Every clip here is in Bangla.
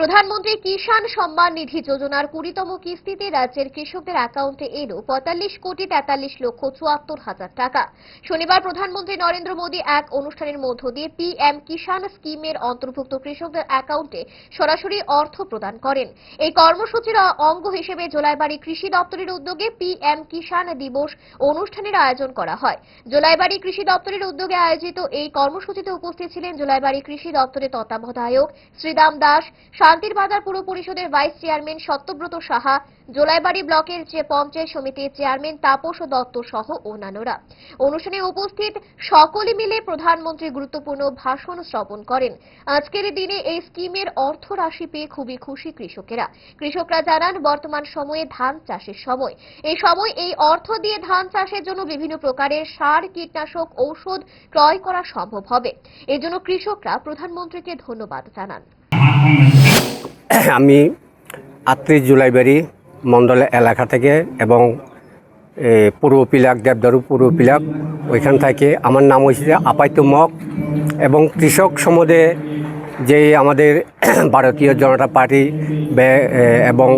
প্রধানমন্ত্রী কিষাণ সম্মান নিধি যোজনার কুড়িতম কিস্তিতে রাজ্যের কৃষকদের অ্যাকাউন্টে এলো পঁয়তাল্লিশ কোটি তেতাল্লিশ লক্ষ চুয়াত্তর হাজার টাকা। শনিবার প্রধানমন্ত্রী নরেন্দ্র মোদী এক অনুষ্ঠানের মধ্য দিয়ে পিএম কিষাণ স্কিমের অন্তর্ভুক্ত কৃষকদের অ্যাকাউন্টে সরাসরি অর্থ প্রদান করেন। এই কর্মসূচির অঙ্গ হিসেবে জোলাইবাড়ি কৃষি দপ্তরের উদ্যোগে পিএম কিষাণ দিবস অনুষ্ঠানের আয়োজন করা হয়। জোলাইবাড়ি কৃষি দপ্তরের উদ্যোগে আয়োজিত এই কর্মসূচিতে উপস্থিত ছিলেন জোলাইবাড়ি কৃষি দপ্তরের তত্ত্বাবধায়ক শ্রীদাম দাস শান্তির বাজার পুর পরিষদের ভাইস চেয়ারম্যান সত্যব্রত সাহা, জোলাইবাড়ি ব্লকের যে পঞ্চায়েত সমিতির চেয়ারম্যান তাপস দত্ত সহ অন্যান্যরা। অনুষ্ঠানে উপস্থিত সকলে মিলে প্রধানমন্ত্রী গুরুত্বপূর্ণ ভাষণ শ্রবণ করেন। আজকের দিনে এই স্কিমের অর্থ রাশি পেয়ে খুবই খুশি কৃষকেরা। কৃষকরা জানান, বর্তমান সময়ে ধান চাষের সময়। এই সময় এই অর্থ দিয়ে ধান চাষের জন্য বিভিন্ন প্রকারের সার, কীটনাশক, ঔষধ ক্রয় করা সম্ভব হবে। এজন্য কৃষকরা প্রধানমন্ত্রীকে ধন্যবাদ জানান। আমি আটত্রিশ জুলাইবাড়ি মণ্ডল এলাকা থেকে এবং পূর্ব পিলাক, দেবদারু পূর্ব পিলাক, ওইখান থেকে আমার নাম হয়েছে আপাইতুমক এবং কৃষক সমুদে যে আমাদের ভারতীয় জনতা পার্টি এবং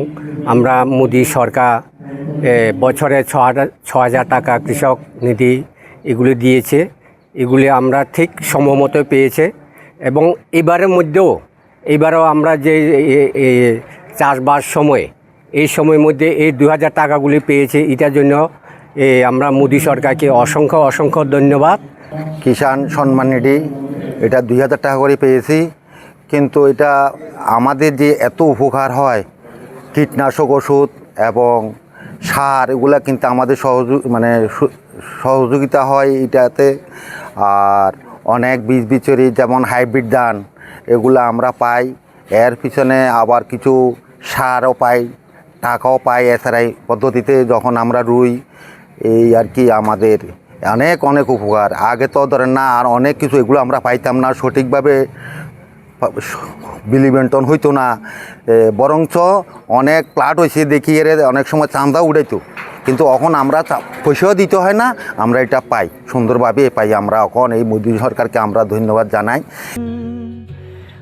আমরা মোদি সরকার বছরে ছ হাজার ছ হাজার টাকা কৃষক নিধি এগুলি দিয়েছে। এগুলি আমরা ঠিক সময়মতো পেয়েছে এবং এবারের মধ্যেও এবারও আমরা যে চাষবাস সময়, এই সময়ের মধ্যে এই দু হাজার টাকাগুলি পেয়েছি, এটার জন্য আমরা মোদী সরকারকে অসংখ্য অসংখ্য ধন্যবাদ। কিষাণ সম্মান নিধি, এটা দুই হাজার টাকা করে পেয়েছি, কিন্তু এটা আমাদের যে এত উপকার হয়, কীটনাশক ওষুধ এবং সার, এগুলা কিন্তু আমাদের সহযোগ মানে সহযোগিতা হয় এটাতে, আর অনেক বীজ বিচরি, যেমন হাইব্রিড ধান এগুলো আমরা পাই। এর পিছনে আবার কিছু সারও পাই, টাকাও পাই এছাড়াই পদ্ধতিতে যখন আমরা রুই। এই আর কি আমাদের অনেক অনেক উপকার। আগে তো ধরেন না, আর অনেক কিছু এগুলো আমরা পাইতাম না। সঠিকভাবে বিলিবেন্টন হইতো না। বরঞ্চ অনেক প্লাট হয়েছে দেখি এর অনেক সময় চাঁদা উড়াইতো। কিন্তু এখন আমরা পয়সাও দিতে হয় না, আমরা এটা পাই। সুন্দরভাবে পাই। আমরা এখন এই মোদী সরকারকে আমরা ধন্যবাদ জানাই।